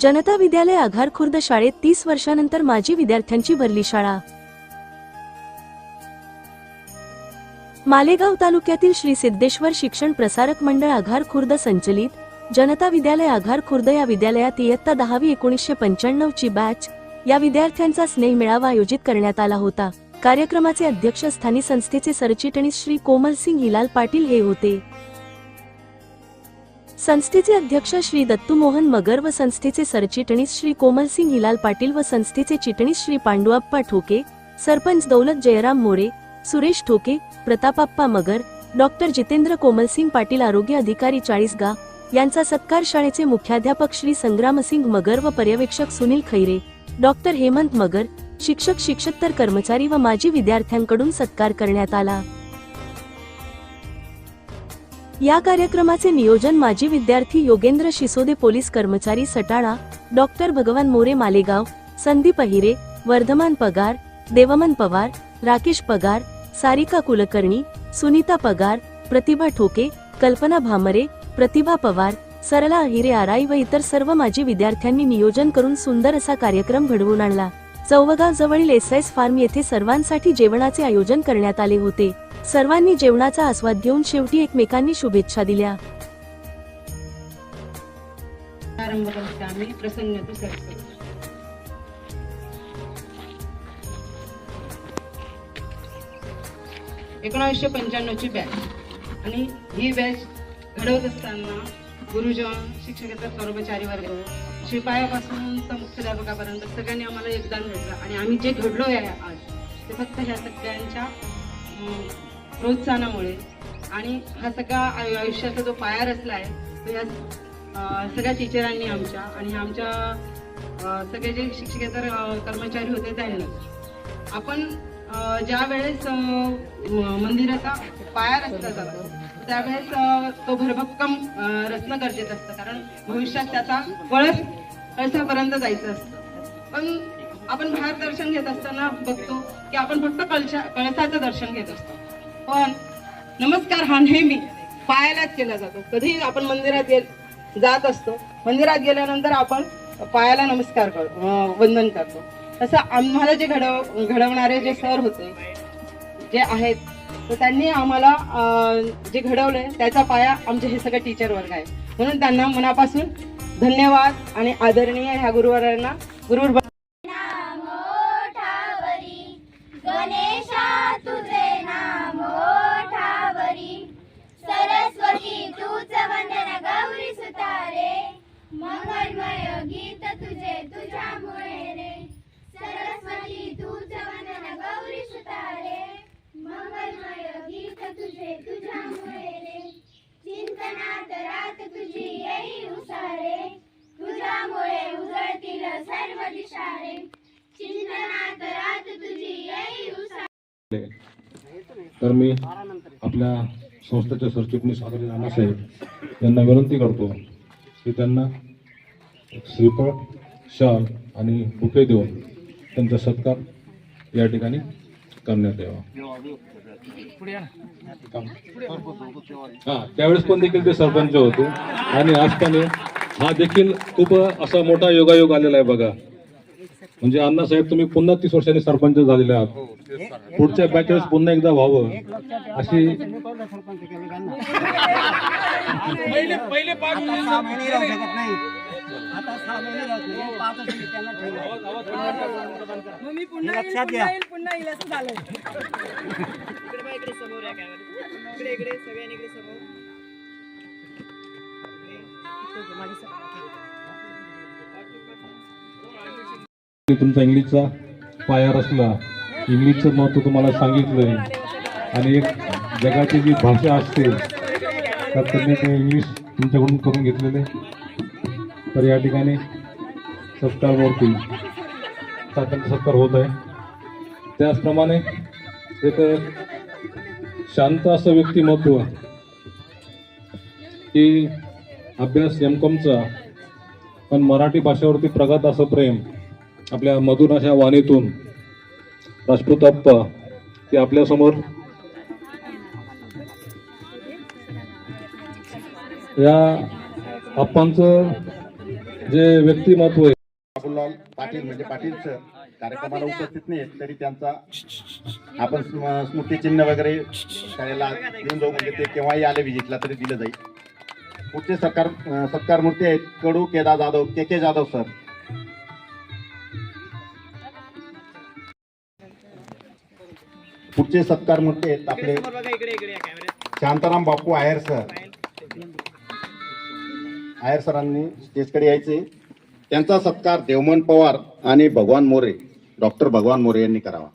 जनता विद्यालय आघार खुर्द शाळेत तीस वर्षानंतर माजी विद्यार्थ्यांची भरली शाळा. मालेगाव तालुक्यातील श्री सिद्धेश्वर शिक्षण प्रसारक मंडळ आघार खुर्द संचलित जनता विद्यालय आघार खुर्द या विद्यालयात इयत्ता दहावी एकोणीसशे पंच्याण्णव ची बॅच या विद्यार्थ्यांचा स्नेह मेळावा आयोजित करण्यात आला होता. कार्यक्रमाचे अध्यक्ष अध्यक्षस्थानी संस्थेचे सरचिटणीस श्री कोमल सिंग हिलाल पाटील हे होते. संस्थेचे अध्यक्ष श्री दत्तू मोहन मगर व संस्थेचे सरचिटणीस श्री कोमल सिंग हिलाल पाटील व संस्थेचे चिटणीस श्री पांडुआप्पा ठोके सरपंच दौलत जयराम मोरे सुरेश ठोके प्रतापाप्पा मगर डॉक्टर जितेंद्र कोमलसिंग पाटील आरोग्य अधिकारी चाळीसगा यांचा सत्कार शाळेचे मुख्याध्यापक श्री संग्रामसिंग मगर व पर्यवेक्षक सुनील खैरे डॉक्टर हेमंत मगर शिक्षक शिक्षकतर कर्मचारी व माजी विद्यार्थ्यांकडून सत्कार करण्यात आला. या कार्यक्रमाचे नियोजन माजी विद्यार्थी योगेंद्र शिसोदे पोलीस कर्मचारी सटाणा डॉक्टर भगवान मोरे मालेगाव संदीप अहिरे वर्धमान पगार देवमन पवार राकेश पगार सारिका कुलकर्णी सुनीता पगार प्रतिभा ठोके कल्पना भामरे प्रतिभा पवार सरला अहिरे आराई व इतर सर्व माजी विद्यार्थ्यांनी नियोजन करून सुंदर असा कार्यक्रम घडवून आणला. चौवगाव जवळील एस एस फार्म येथे सर्वांसाठी जेवणाचे आयोजन करण्यात आले होते. सर्वांनी जेवणाचा आस्वाद घेऊन शेवटी एकमेकांनी शुभेच्छा दिल्या. प्रारंभ पंच्याण्णवची बॅच आणि ही बॅच घडवत असताना गुरुजन शिक्षकेतर कर्मचारी वर्ग शिपायापासून तर मुख्याध्यापकापर्यंत सगळ्यांनी आम्हाला योगदान भेटलं. आणि आम्ही जे घडलो आहे आज ते फक्त ह्या सगळ्यांच्या प्रोत्साहनामुळे. आणि हा सगळा आयु- आयुष्याचा जो पाया रचला आहे तो या सगळ्या टीचरांनी आमच्या आणि आमच्या सगळे जे शिक्षकेतर कर्मचारी होते त्यांनी आपण ज्या वेळेस म- मंदिराचा पाया रचला जातो त्यावेळेस तो भरभक्कम रचना रचणं गरजेचं असतं. कारण भविष्यात त्याचा वळस कळसापर्यंत जायचं असतं. पण आपण बाहेर दर्शन घेत असताना बघतो की आपण फक्त कळशा कळसाचं दर्शन घेत असतो. पण नमस्कार हा नेहमी पायालाच केला जातो. कधीही आपण मंदिरात गेल जात असतो. मंदिरात गेल्यानंतर आपण पायाला नमस्कार करतो वंदन करतो. तसं आम्हाला जे घडव घडवणारे जे सर होते जे आहेत तर त्यांनी आम्हाला जे घडवलंय त्याचा पाया आमचे हे सगळे टीचर वर्ग आहे. म्हणून त्यांना मनापासून धन्यवाद आणि आदरणीय ह्या गुरुवारांना गुरुवर मी आपल्या संस्थेचे सरचिटणीस आदरणीय नानासाहेब यांना विनंती करतो की त्यांना श्रीफळ शाल आणि बुके देऊन त्यांचा सत्कार या ठिकाणी करण्यात यावा. हा त्यावेळेस पण देखील ते सरपंच होते. आणि असताना हा देखील खूप असा मोठा योगायोग आलेला आहे बघा. म्हणजे अण्णासाहेब तुम्ही पुन्हा तीस वर्षांनी सरपंच झालेले आहात. पुढच्या बॅच वेळेस पुन्हा एकदा व्हावं. अशी लक्षात घ्या. तुमचा इंग्लिशचा पाया रचला. इंग्लिशचं महत्त्व तुम्हाला सांगितलंय. आणि एक जगाची जी भाषा असते त्यात त्यांनी ते इंग्लिश तुमच्याकडून करून घेतलेले. तर या ठिकाणी सत्कारवरती त्यांचा सत्कार होत आहे. त्याचप्रमाणे एक शांत असं व्यक्तिमत्व की अभ्यास एम कॉमचा पण मराठी भाषेवरती प्रगत असं प्रेम. आपल्या मधुराच्या अशा वाणीतून राजपूत अप्पा ते आपल्यासमोर या अप्पांचं जे व्यक्तिमत्व आहे. बाबूलाल पाटील म्हणजे पाटील सर कार्यक्रमाला उपस्थित नाहीत तरी त्यांचा आपण स्मृतीचिन्ह स्मृतिचिन्ह वगैरे शाळेला घेऊन जाऊ म्हणजे ते केव्हाही आले विजिटला तरी दिलं जाईल. पुढचे सत्कार सत्कार मूर्ती आहेत Kadu Kedar Jadhav K K Jadhav sir. पुढचे सत्कार आहेत आपले. शांताराम बापू आहेर सर. आहेर सरांनी स्टेजकडे यायचे. त्यांचा सत्कार देवमन पवार आणि भगवान मोरे डॉक्टर भगवान मोरे यांनी करावा.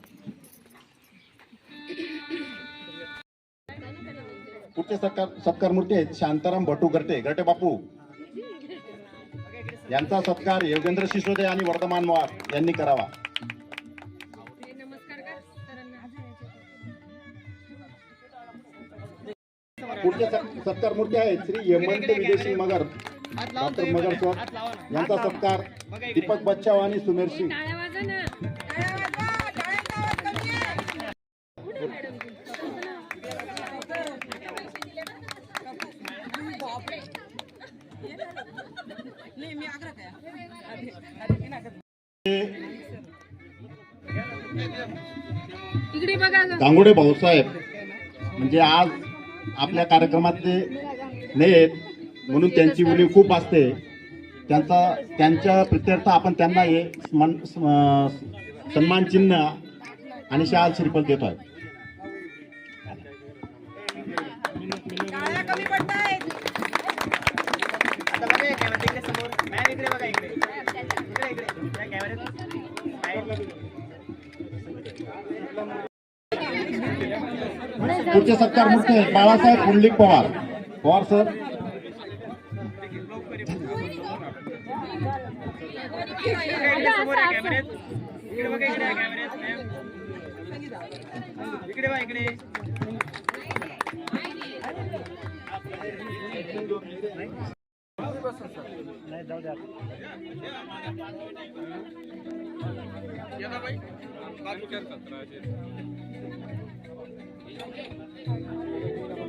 पुढचे सत्कार सत्कार मूर्ती आहेत. शांताराम भटू गर्टे गर्टे बापू. यांचा सत्कार योगेंद्र शिसोदे आणि वर्धमान मोवार यांनी करावा. पुढचे सत्- सत्कार मूर्ती आहेत. श्री हेमंत विदेशी मगर डॉक्टर मगर सर यांचा सत्कार दीपक बच्चाव आणि सुमेर सिंग. गांगुडे भाऊसाहेब. म्हणजे आज आपल्या कार्यक्रमात ते नाही म्हणून त्यांची उणीव खूप असते. त्यांचा त्यांच्या प्रित्यर्थ आपण त्यांना हे सन्मान सन्मान चिन्ह आणि शाल श्रीफल देतो आहे आहेत बाळासाहेब पुंडलिक पवार. पवार सर. इकडे.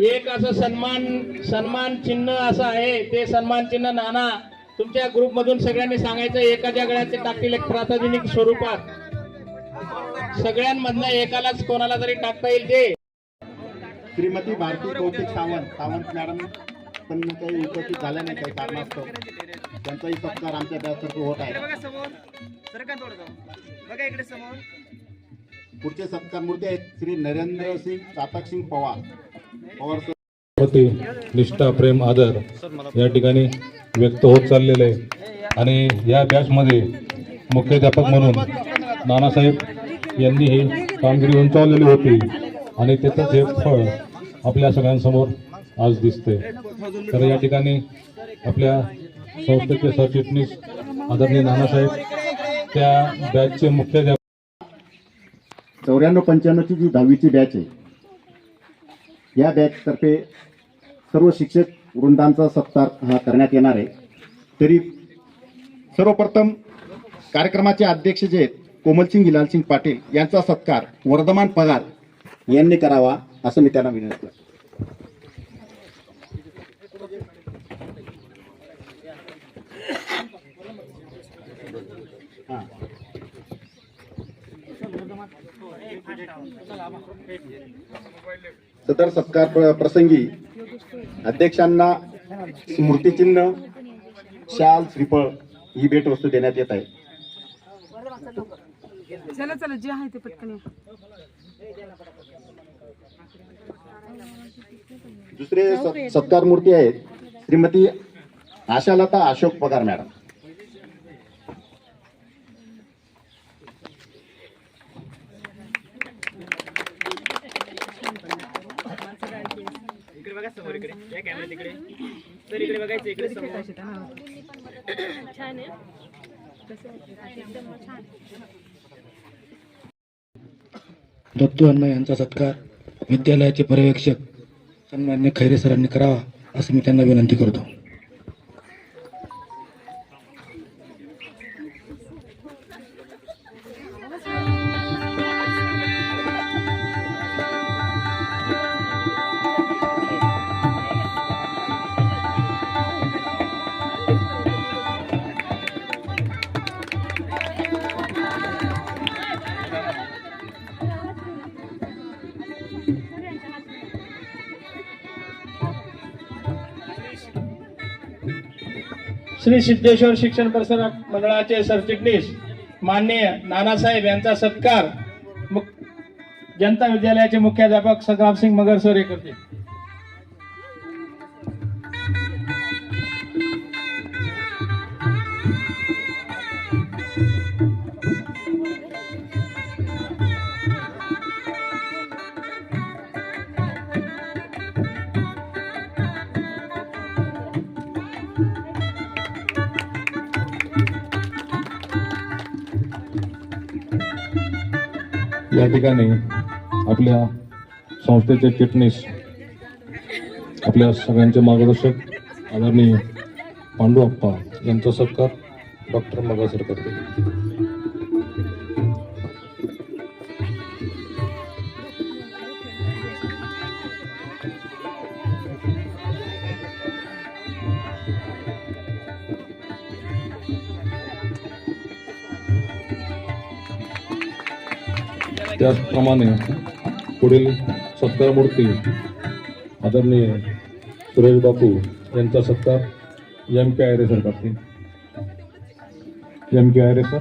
एक असं सन्मान सन्मान चिन्ह असं आहे ते सन्मान चिन्ह नाना तुमच्या ग्रुप मधून सगळ्यांनी सांगायचं एकाच्या गळ्यात ते टाकतील एक प्रातिनिधिक स्वरूपात. सगळ्यांमधनं एकालाच कोणाला तरी टाकता येईल ते. श्रीमती भारती कौतिक सावंत सावंत मॅडम पण काही उपस्थित झाल्या नाही काही कारणास्तव. त्यांचाही सत्कार आमच्या बॅचतर्फे होत आहे. बघा समोर सरका थोडं जाऊ बघा इकडे समोर. पुढचे सत्कार मूर्ती आहेत श्री नरेंद्र सिंग चातक सिंग पवार. प्रति निष्ठा प्रेम आदर या ठिकाणी व्यक्त होत चाललेलं आहे. आणि या बॅचमध्ये मुख्याध्यापक म्हणून नानासाहेब यांनी ही कामगिरी उंचावलेली होती. आणि त्याचंच हे फळ आपल्या सगळ्यांसमोर आज दिसते तर या ठिकाणी आपल्या संस्थेचे सरचिटणीस आदरणीय नानासाहेब त्या बॅचचे मुख्याध्यापक चौऱ्याण्णव पंच्याण्णवची जी दहावीची बॅच आहे या बॅचतर्फे सर्व शिक्षक वृंदांचा सत्कार हा करण्यात येणार आहे. तरी सर्वप्रथम कार्यक्रमाचे अध्यक्ष जे आहेत कोमलसिंग हिलालसिंग पाटील यांचा सत्कार वर्धमान पगार यांनी करावा असं मी त्यांना विनंती करतो. हां. सदर सत्कार प्र- प्रसंगी अध्यक्षांना स्मृतिचिन्ह शाल श्रीफळ ही भेटवस्तू देण्यात येत आहे. चला चला जे आहे ते पटकन. दुसरे सत्कार मूर्ती आहेत. श्रीमती आशालता अशोक पगार मॅडम. समोर इकडे. या कॅमेरा तिकडे तर इकडे बघायचं इकडे समोर. छान दत्तू अण्णा यांचा सत्कार विद्यालयाचे पर्यवेक्षक सन्मान्य खैरे सरांनी करावा असं मी त्यांना विनंती करतो. श्री सिद्धेश्वर शिक्षण प्रसारक मंडळाचे सरचिटणीस माननीय नानासाहेब यांचा सत्कार जनता विद्यालयाचे मुख्याध्यापक संग्रामसिंग मगर सर हे करतील. या ठिकाणी आपल्या संस्थेचे चिटणीस आपल्या सगळ्यांचे मार्गदर्शक आदरणीय पांडुअप्पा यांचा सत्कार डॉक्टर मगासर करते त्याचप्रमाणे पुढील सत्कार मूर्ती आदरणीय सुरेश बापू यांचा सत्कार एम के आयरे सर करतील. M K Ayre sir.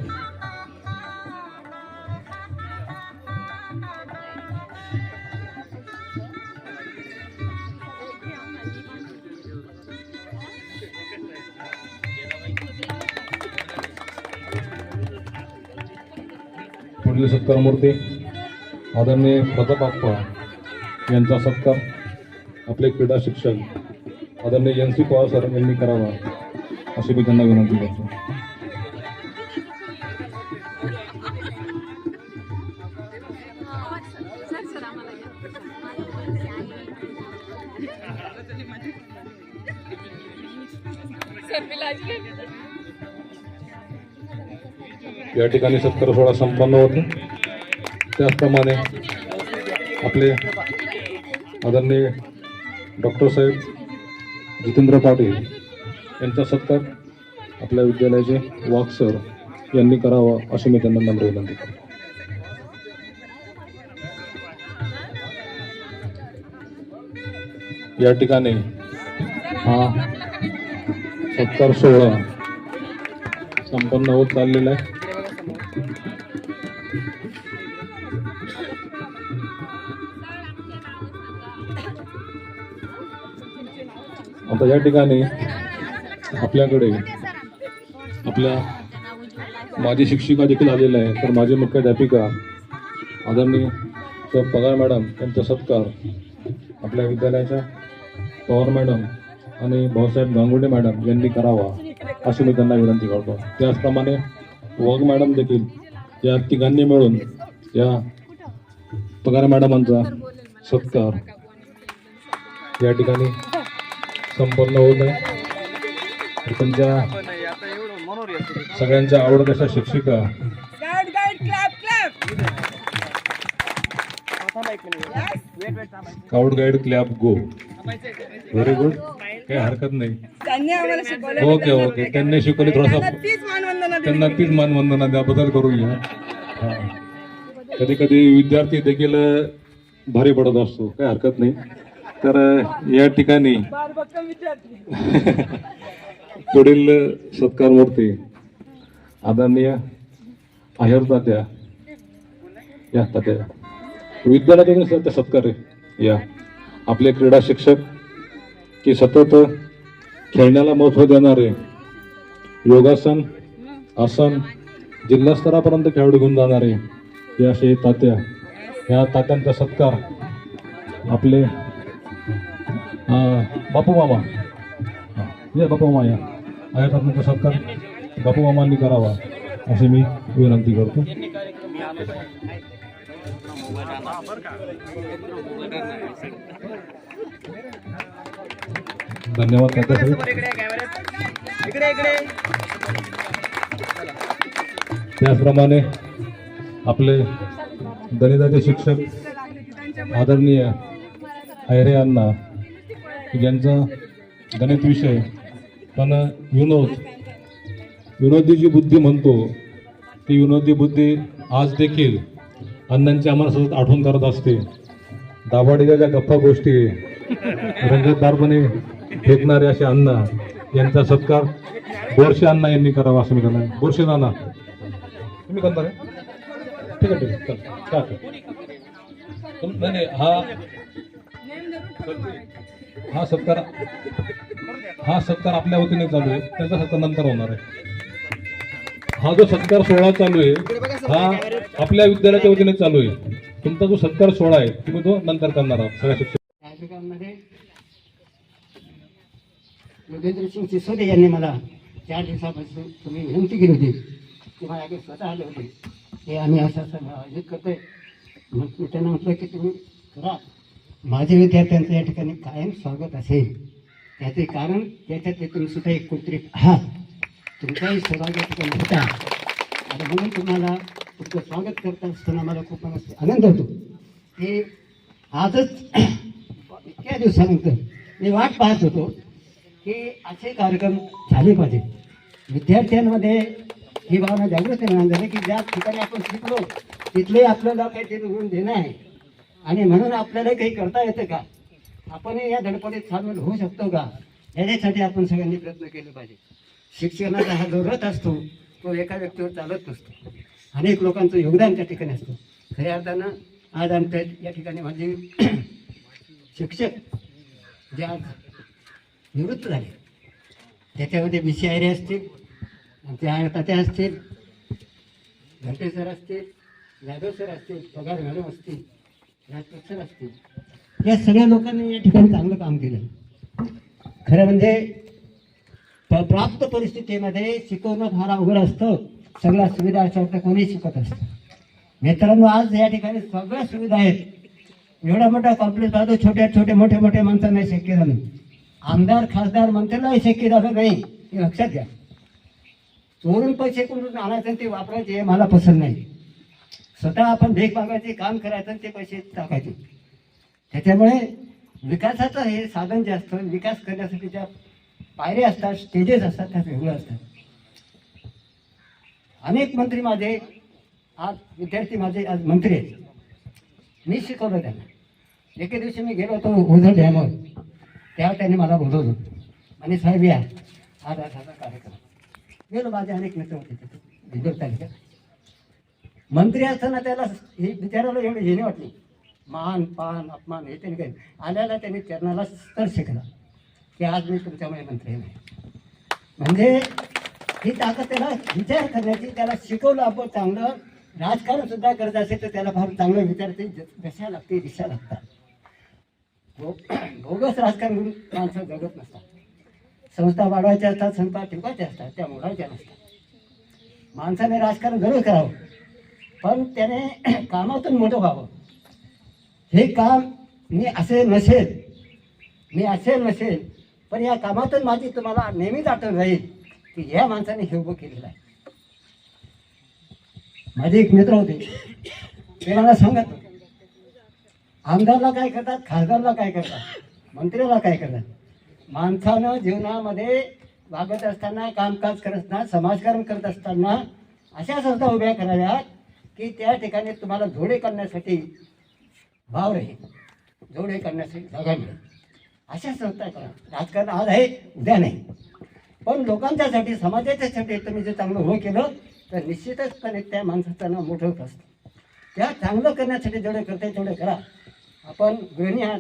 पुढील सत्कार मूर्ती आदरणीय प्रतापप्पा यांचा सत्कार आपले क्रीडा शिक्षक आदरणीय एन सी पवार सर यांनी करावा अशी मी त्यांना विनंती करतो. या ठिकाणी सत्कार सोहळा संपन्न होतो. त्याचप्रमाणे आपले आदरणीय डॉक्टर साहेब जितेंद्र पाटील यांचा सत्कार आपल्या विद्यालयाचे वाघ सर यांनी करावा अशी मी त्यांना नम्र विनंती करतो. या ठिकाणी हा सत्कार सोहळा संपन्न होत चाललेला आहे. आता या ठिकाणी आपल्याकडे आपल्या माजी शिक्षिका देखील आलेल्या आहे तर माझी मुख्याध्यापिका आदरणीय सर पगार मॅडम यांचा सत्कार आपल्या विद्यालयाच्या पवार मॅडम आणि भाऊसाहेब गांगुडे मॅडम यांनी करावा अशी मी त्यांना विनंती करतो. त्याचप्रमाणे वाघ मॅडम देखील या तिघांनी मिळून या पगार मॅडमांचा सत्कार या ठिकाणी संपन्न होत आहे तर त्यांच्या सगळ्यांच्या आवडत अशा शिक्षिका. Scout guide club go very good काही हरकत नाही. ओके ओके त्यांनी शिकवली थोडासा तीच मानवंदना त्यांना तीच मानवंदना त्याबद्दल करूया. कधी कधी विद्यार्थी देखील भारी पडत असतो. काही हरकत नाही. तर या ठिकाणी पुढील सत्कार मूर्ती आदरणीय आहेर तात्या या तात्या. विद्यालयातून त्या सत्कार या. आपले क्रीडा शिक्षक की सतत खेळण्याला महत्त्व देणारे योगासन आसन जिल्हा स्तरापर्यंत खेळाडू घेऊन जाणारे या असे तात्या. ह्या तात्यांचा सत्कार आपले बापू मामा. या बापू मामा या. आहे तात्यांचा सत्कार बापू मामांनी करावा असे मी विनंती करतो. धन्यवाद त्यांचा त्याचप्रमाणे आपले दलिताचे शिक्षक आदरणीय अहिरे यांना ज्यांचा गणित विषय पण विनोद विनोदी जी बुद्धी म्हणतो ती विनोदी बुद्धी आज देखील अण्णांची आम्हाला सतत आठवण करत असते. दाभाडीच्या ज्या गप्पा गोष्टी रंगतदारपणे फेकणारे असे अण्णा यांचा सत्कार बोरशे अण्णा यांनी करावा असं मी करणार बोरशे नाना तुम्ही करणार ठीक आहे ठीक आहे. नाही हा हा सत्कार हा सत्कार आपल्या वतीने चालू आहे. त्याचा सत्कार नंतर होणार आहे. हा जो सत्कार सोहळा चालू आहे हा आपल्या विद्यालयाच्या वतीने चालू आहे. तुमचा जो सत्कार सोहळा आहे तुम्ही तो नंतर करणार आहात. सगळ्या शिक्षक योगेंद्र सिंग सिसोदे यांनी मला चार दिवसापासून तुम्ही विनंती केली होती की माझ्याकडे स्वतः आले होते. की आम्ही असं असं आयोजित करतोय. मग मी त्यांना म्हटलं की तुम्ही करा. माझे विद्यार्थ्यांचं या ठिकाणी कायम स्वागत असेल. त्याचे कारण त्याच्यात ते तुम्ही सुद्धा एक कुत्रिक आहात तुमचाही सहभाग या ठिकाणी होता. आणि म्हणून तुम्हाला तुमचं स्वागत करत असताना मला खूप आनंद होतो. की आजच इतक्या दिवसानंतर मी वाट पाहत होतो की असे कार्यक्रम झाले पाहिजे. विद्यार्थ्यांमध्ये ही भावना जागृत निर्माण झाली की ज्या ठिकाणी आपण शिकलो तिथले आपल्याला काहीतरी मिळून देणं आहे. आणि म्हणून आपल्याला काही करता येतं का? आपण या धडपडीत सामील होऊ शकतो का? याच्यासाठी आपण सगळ्यांनी प्रयत्न केले पाहिजे. शिक्षणाचा हा जो रथ असतो तो एका व्यक्तीवर चालत नसतो. अनेक लोकांचं योगदान त्या ठिकाणी असतं. खऱ्या अर्थानं आज आमच्या या ठिकाणी माझे शिक्षक जे आज निवृत्त झाले. त्याच्यामध्ये बी. सी. आयरे असतील आमचे आय तात्या असतील घंटे सर असतील जाधव सर असतील पगार मॅडम असतील असतील या सगळ्या लोकांनी या ठिकाणी चांगलं काम केलं. खरं म्हणजे प- प्राप्त परिस्थितीमध्ये शिकवणं फार अवघड असतं. सगळ्या सुविधा अशा कोणी शिकत असतं मित्रांनो आज या ठिकाणी सगळ्या सुविधा आहेत. एवढा मोठा कॉम्प्लेक्स राहतो छोट्या छोटे मोठे मोठे माणसांना शक्य झालं. आमदार खासदार मंत्र्यालाही शक्य झालं नाही. हे लक्षात घ्या. चोरून पैसे कुठून आणायचे ते वापरायचे हे मला पसंत नाही. स्वतः आपण भेक मागायचे काम करायचं आणि ते पैसे टाकायचे त्याच्यामुळे विकासाचं हे साधन जे असतं विकास करण्यासाठी ज्या पायऱ्या असतात स्टेजेस असतात त्या वेगळ्या असतात. अनेक मंत्री माझे आज विद्यार्थी माझे आज मंत्री आहेत. मी शिकवलं त्यांना. एके दिवशी मी गेलो होतो ओझर डॅमवर. तेव्हा त्यांनी मला बोलवलं. आणि साहेब या. आज असा कार्यक्रम. गेलो माझे अनेक मित्र होते तिथे भिजवत मंत्री असताना त्याला हे बिचाराला एवढी नाही वाटली. मान पान अपमान हे त्यांनी काही आल्याला त्यांनी चरणाला स्तर शिकला की आज मी तुमच्यामुळे मंत्री नाही. म्हणजे ही ताकद त्याला विचार करण्याची त्याला शिकवलं आपण चांगलं. राजकारण सुद्धा करत असेल तर त्याला फार चांगलं विचारते. दशा लागते दिशा लागतात. भो- बोगस राजकारण म्हणून माणसं जगत नसतात. संस्था वाढवायच्या असतात संस्था ठेवायच्या असतात त्या मोडायच्या नसतात. माणसाने राजकारण जरूर करावं. पण त्याने कामातून मोठं व्हावं. हे काम मी असे नसेल मी असे नसेल पण या कामातून माझी तुम्हाला नेहमीच आठवण राहील की ह्या माणसाने हे उभं केलेलं आहे. माझे एक मित्र होते ते मला सांगत होते आमदारला काय करतात खासदारला काय करतात मंत्र्याला काय करतात? माणसानं जीवनामध्ये वागत असताना कामकाज करत असताना समाजकारण करत असताना अशा संस्था उभ्या कराव्यात की त्या ठिकाणी तुम्हाला जोडे करण्यासाठी भाव राहील. जोडे करण्यासाठी जागा मिळेल. अशा संस्था करा. राजकारण आज आहे उद्या नाही. पण लोकांच्यासाठी समाजाच्यासाठी तुम्ही जर चांगलं हो केलं तर निश्चितचपणे त्या माणसाचं नाव मोठं होत असतं. त्या चांगलं करण्यासाठी जेवढे करते तेवढे करा. आपण गृहिणी आहात.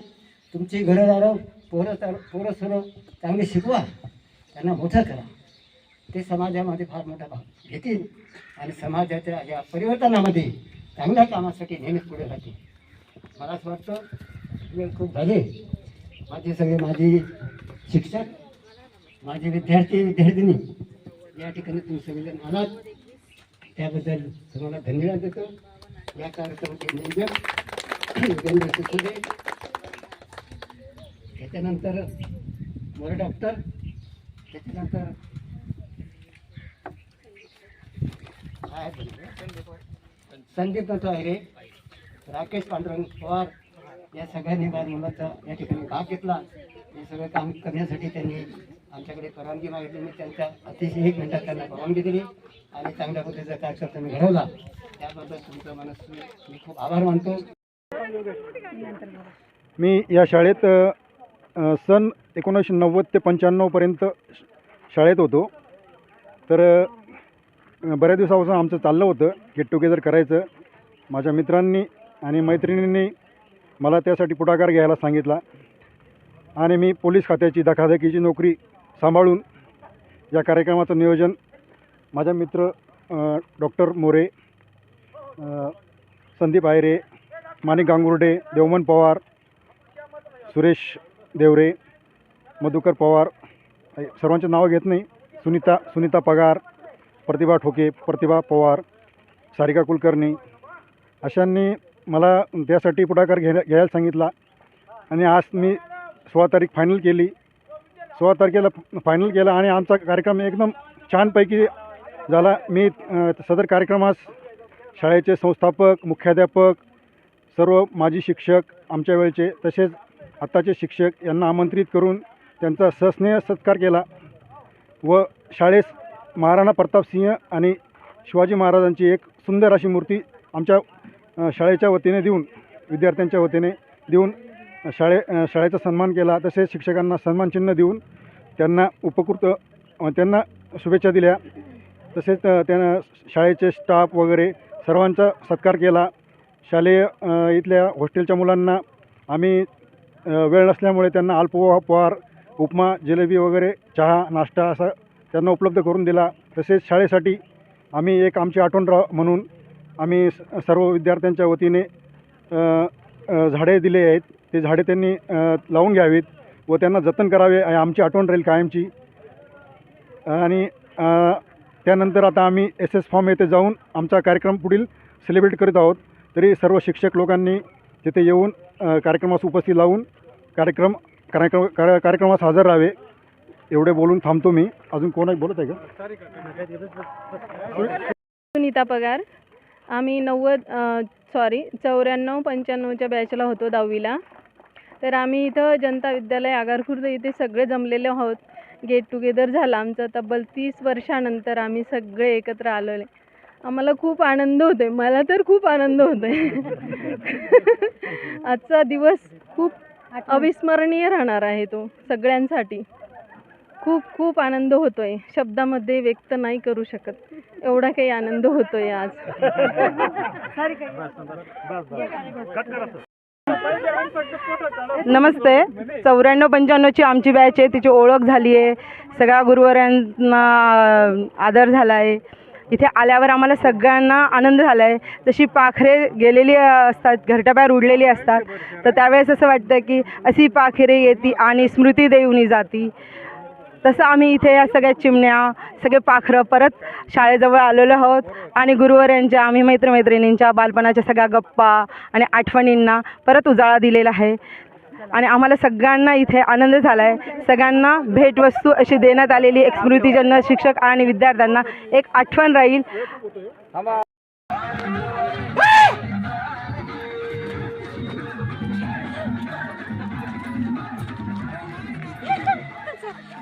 तुमची घरदारं पोरं तर पोरं सोरं चांगली शिकवा. त्यांना मोठं करा. ते समाजामध्ये फार मोठा भाग घेतील. आणि समाजाच्या या परिवर्तनामध्ये चांगल्या कामासाठी नेहमीच पुढे राहते. मला असं वाटतं वेळ खूप झाले. माझे सगळे माझे शिक्षक माझे विद्यार्थी विद्यार्थिनी या ठिकाणी तुम्ही सगळेजण आलात. त्याबद्दल तुम्हाला धन्यवाद देतो. या कार्यक्रमाचे नियोजन योगेंद्र सिसोदे त्याच्यानंतर मोरे डॉक्टर त्याच्यानंतर संदीप दत्त आहे राकेश पांडुरंग पवार या सगळ्यांनी माझ्या मुलाचा या ठिकाणी भाग घेतला. हे सगळं काम करण्यासाठी त्यांनी आमच्याकडे परवानगी मागितली. मी त्यांच्या अतिशय एक मिनिटात त्यांना परवानगी दिली आणि चांगल्या पद्धतीचा कार्यक्रम त्यांनी घडवला. त्याबद्दल तुमचं मनस मी खूप आभार मानतो. मी या शाळेत सन एकोणीसशे नव्वद ते पंच्याण्णवपर्यंत श- शाळेत होतो. तर बऱ्याच दिवसापासून आमचं चाललं होतं गेट टुगेदर करायचं. माझ्या मित्रांनी आणि मैत्रिणींनी मला त्यासाठी पुढाकार घ्यायला सांगितला. आणि मी पोलीस खात्याची धकाधकीची नोकरी सांभाळून या कार्यक्रमाचं नियोजन माझ्या मित्र डॉक्टर मोरे संदीप आयरे माणिक गांगुर्डे देवमन पवार सुरेश देवरे मधुकर पवार सर्वांचे नावं घेत नाही. सुनीता सुनीता पगार प्रतिभा ठोके प्रतिभा पवार सारिका कुलकर्णी अशांनी मला त्यासाठी पुढाकार घ्या घ्यायला सांगितला. आणि आज मी सोळा तारीख फायनल केली. सोळा तारखेला फायनल केला आणि आमचा कार्यक्रम एकदम छानपैकी झाला. मी सदर कार्यक्रमास शाळेचे संस्थापक मुख्याध्यापक सर्व माजी शिक्षक आमच्या वेळचे तसेच आत्ताचे शिक्षक यांना आमंत्रित करून त्यांचा सस्नेह सत्कार केला व शाळेस महाराणा प्रतापसिंह आणि शिवाजी महाराजांची एक सुंदर अशी मूर्ती आमच्या शाळेच्या वतीने देऊन विद्यार्थ्यांच्या वतीने देऊन शाळे शाळेचा सन्मान केला. तसेच शिक्षकांना सन्मानचिन्ह देऊन त्यांना उपकृत त्यांना शुभेच्छा दिल्या. तसेच त्यांना शाळेचे स्टाफ वगैरे सर्वांचा सत्कार केला. शालेय इथल्या हॉस्टेलच्या मुलांना आम्ही वेळ नसल्यामुळे त्यांना अल्पोहा पोहार उपमा जिलेबी वगैरे चहा नाश्ता असा त्यांना उपलब्ध करून दिला. तसेच शाळेसाठी आम्ही एक आमची आठवण रा म्हणून आम्ही स- सर्व विद्यार्थ्यांच्या वतीने झाडे दिले आहेत. ते झाडे त्यांनी लावून घ्यावीत व त्यांना जतन करावे आमची आठवण राहील कायमची. आणि त्यानंतर आता आम्ही एस एस फॉर्म येथे जाऊन आमचा कार्यक्रम पुढील सेलिब्रेट करीत आहोत. तरी सर्व शिक्षक लोकांनी तिथे येऊन कार्यक्रमास उपस्थित लावून कार्यक्रम कार्यक्रम कार्यक्रमास हजर राहावे. एवढे बोलून थांबतो मी. अजून कोण आहे? बोलत आहे का? सुनीता पगार. आम्ही नव्वद सॉरी चौऱ्याण्णव पंच्याण्णवच्या बॅचला होतो दहावीला. तर आम्ही इथं जनता विद्यालय आगारखुर्द इथे सगळे जमलेले आहोत. गेट टुगेदर झालं आमचं. तब्बल तीस वर्षानंतर आम्ही सगळे एकत्र आलेले आम्हाला खूप आनंद होतोय. मला तर खूप आनंद होतोय. आजचा दिवस खूप अविस्मरणीय राहणार आहे तो सगळ्यांसाठी. खूप खूप आनंद होतोय. शब्दामध्ये व्यक्त नाही करू शकत. एवढा काही आनंद होतोय आज. नमस्ते. चौऱ्याण्णव पंच्याण्णवची आमची बॅच आहे. तिची ओळख झाली आहे. सगळ्या गुरुवारांना आदर झाला आहे इथे आल्यावर आम्हाला सगळ्यांना आनंद झाला आहे जशी पाखरे गेलेली असतात घरट्याबाहेर उडलेली असतात तर त्यावेळेस असं वाटतं की अशी पाखरे येती आणि स्मृती देऊनी जाती. तसं आम्ही इथे या सगळ्या चिमण्या सगळे पाखरं परत शाळेजवळ आलेलो आहोत. आणि गुरुवारांच्या आम्ही मैत्रमैत्रिणींच्या बालपणाच्या सगळ्या गप्पा आणि आठवणींना परत उजाळा दिलेला आहे. आणि आम्हाला सगळ्यांना इथे आनंद झाला आहे सगळ्यांना भेटवस्तू अशी देण्यात आलेली एक स्मृतिजन्य शिक्षक आणि विद्यार्थ्यांना एक आठवण राहील.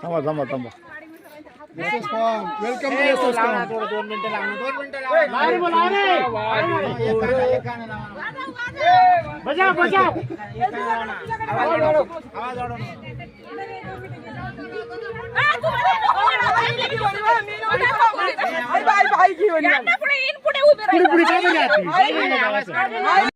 थांबा थांबा थांबा वेलकम दोन मिनिटं लागणार दोन मिनिटं लागणार बजाव बजाव आवाज वाढव आवाज वाढव पुढे पुढे उभे राहा.